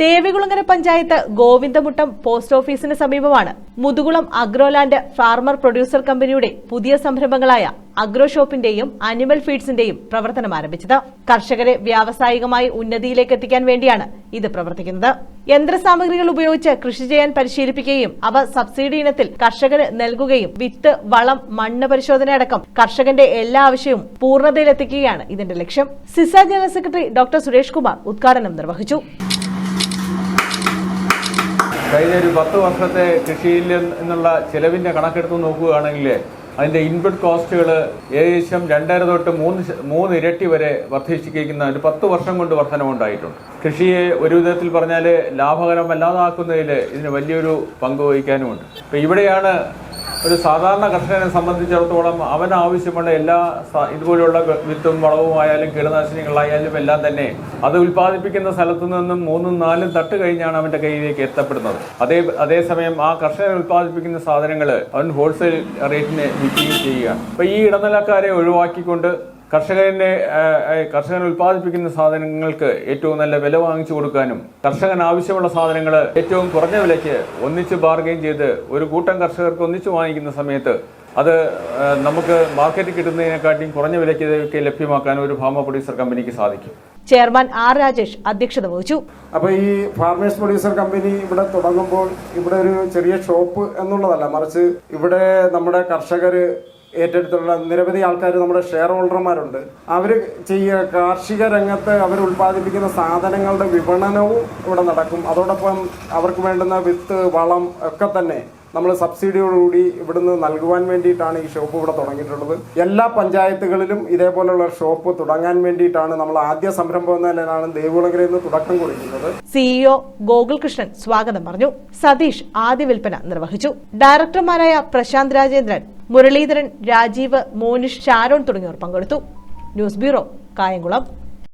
Devikulangara panchayat ഗോവിന്ദമുട്ടം post ഓഫീസിന് സമീപമാണ് Muthukulam അഗ്രോലാൻഡ് farmer producer കമ്പനിയുടെ പുതിയ സംരംഭങ്ങളായ അഗ്രോ ഷോപ്പിന്റെയും അനിമൽ ഫീഡ്സിന്റെയും പ്രവർത്തനം ആരംഭിച്ചത്. കർഷകരെ വ്യാവസായികമായി ഉന്നതിയിലേക്ക് എത്തിക്കാൻ വേണ്ടിയാണ് ഇത് പ്രവർത്തിക്കുന്നത്. യന്ത്രസാമഗ്രികൾ ഉപയോഗിച്ച് കൃഷി ചെയ്യാൻ പരിശീലിപ്പിക്കുകയും അവ സബ്സിഡി ഇനത്തിൽ കർഷകന് നൽകുകയും വിത്ത് വളം മണ്ണ് പരിശോധന അടക്കം കർഷകന്റെ എല്ലാ ആവശ്യവും പൂർണതയിലെത്തിക്കുകയാണ് ഇതിന്റെ ലക്ഷ്യം. Ciza general secretary doctor Suresh Kumar ഉദ്ഘാടനം നിർവഹിച്ചു. കഴിഞ്ഞ ഒരു പത്ത് വർഷത്തെ കൃഷിയിൽ നിന്നുള്ള ചെലവിന്റെ കണക്കെടുത്ത് നോക്കുകയാണെങ്കിൽ അതിന്റെ ഇൻപുട്ട് കോസ്റ്റുകൾ ഏകദേശം രണ്ടര തൊട്ട് മൂന്ന് മൂന്ന് ഇരട്ടി വരെ വർദ്ധിച്ചിരിക്കുന്ന ഒരു പത്ത് വർഷം കൊണ്ട് വർധനമുണ്ടായിട്ടുണ്ട് കൃഷിയെ ഒരു വിധത്തിൽ പറഞ്ഞാൽ ലാഭകരമല്ലാതാക്കുന്നതിൽ ഇതിന് വലിയൊരു പങ്ക് വഹിക്കാനുമുണ്ട്. ഇപ്പം ഇവിടെയാണ് ഒരു സാധാരണ കർഷകനെ സംബന്ധിച്ചിടത്തോളം അവന് ആവശ്യമുള്ള എല്ലാ ഇതുപോലെയുള്ള വിത്തും വളവുമായാലും കീടനാശിനികളായാലും എല്ലാം തന്നെ അത് ഉൽപ്പാദിപ്പിക്കുന്ന സ്ഥലത്തു നിന്നും മൂന്നും നാലും തട്ട് കഴിഞ്ഞാണ് അവന്റെ കയ്യിലേക്ക് എത്തപ്പെടുന്നത്. അതേ അതേസമയം ആ കർഷകൻ ഉൽപ്പാദിപ്പിക്കുന്ന സാധനങ്ങൾ അവൻ ഹോൾസെയിൽ റേറ്റിന് വിൽക്കുകയും ചെയ്യുകയാണ്. അപ്പൊ ഈ ഇടനിലക്കാരെ ഒഴിവാക്കിക്കൊണ്ട് കർഷകനെ ആ, ആ, കർഷകൻ ഉൽപ്പാദിപ്പിക്കുന്ന സാധനങ്ങൾക്ക് ഏറ്റവും നല്ല വില വാങ്ങിച്ചു കൊടുക്കാനും കർഷകൻ ആവശ്യമുള്ള സാധനങ്ങൾ ഏറ്റവും കുറഞ്ഞ വിലയ്ക്ക് ഒന്നിച്ച് ബാർഗെയിൻ ചെയ്ത് ഒരു കൂട്ടം കർഷകർക്ക് ഒന്നിച്ച് വാങ്ങിക്കുന്ന സമയത്ത് അത് നമുക്ക് മാർക്കറ്റിൽ കിട്ടുന്നതിനെക്കാട്ടിയും കുറഞ്ഞ വിലയ്ക്ക് ഇതൊക്കെ ലഭ്യമാക്കാൻ ഒരു ഫാമ പ്രൊഡ്യൂസർ കമ്പനിക്ക് സാധിക്കും. ചെയർമാൻ ആർ രാജേഷ് അധ്യക്ഷത വഹിച്ചു. അപ്പൊ ഈ ഫാർമേഴ്സ് പ്രൊഡ്യൂസർ കമ്പനി ഇവിടെ തുടങ്ങുമ്പോൾ ഇവിടെ ഒരു ചെറിയ ഷോപ്പ് എന്നുള്ളതല്ല മറിച്ച് ഇവിടെ നമ്മുടെ കർഷകർ ഏറ്റെടുത്തുള്ള നിരവധി ആൾക്കാർ നമ്മുടെ ഷെയർ ഹോൾഡർമാരുണ്ട് അവർ ചെയ്യുക കാർഷിക രംഗത്ത് അവർ ഉൽപ്പാദിപ്പിക്കുന്ന സാധനങ്ങളുടെ വിപണനവും ഇവിടെ നടക്കും. അതോടൊപ്പം അവർക്ക് വേണ്ടുന്ന വിത്ത് വളം ഒക്കെ തന്നെ. നമ്മൾ സബ്സിഡിയോടുകൂടി ഇവിടുന്ന് നൽകുവാൻ വേണ്ടിയിട്ടാണ് ഈ ഷോപ്പ് ഇവിടെ തുടങ്ങിയിട്ടുള്ളത്. എല്ലാ പഞ്ചായത്തുകളിലും ഇതേപോലെയുള്ള ഷോപ്പ് തുടങ്ങാൻ വേണ്ടിയിട്ടാണ് നമ്മൾ ആദ്യ സംരംഭം എന്ന നിലയിലാണ് ദേവുളകരയിൽ നിന്ന് തുടക്കം കുറിക്കുന്നത്. സിഇഒ ഗോകുൽകൃഷ്ണൻ സ്വാഗതം പറഞ്ഞു. സതീഷ് ആദ്യ വിൽപ്പന നിർവഹിച്ചു. ഡയറക്ടർമാരായ പ്രശാന്ത് രാജേന്ദ്രൻ മുരളീധരൻ രാജീവ് മോനിഷ് ഷാരോൺ തുടങ്ങിയവർ പങ്കെടുത്തു. News bureau Kayamkulam.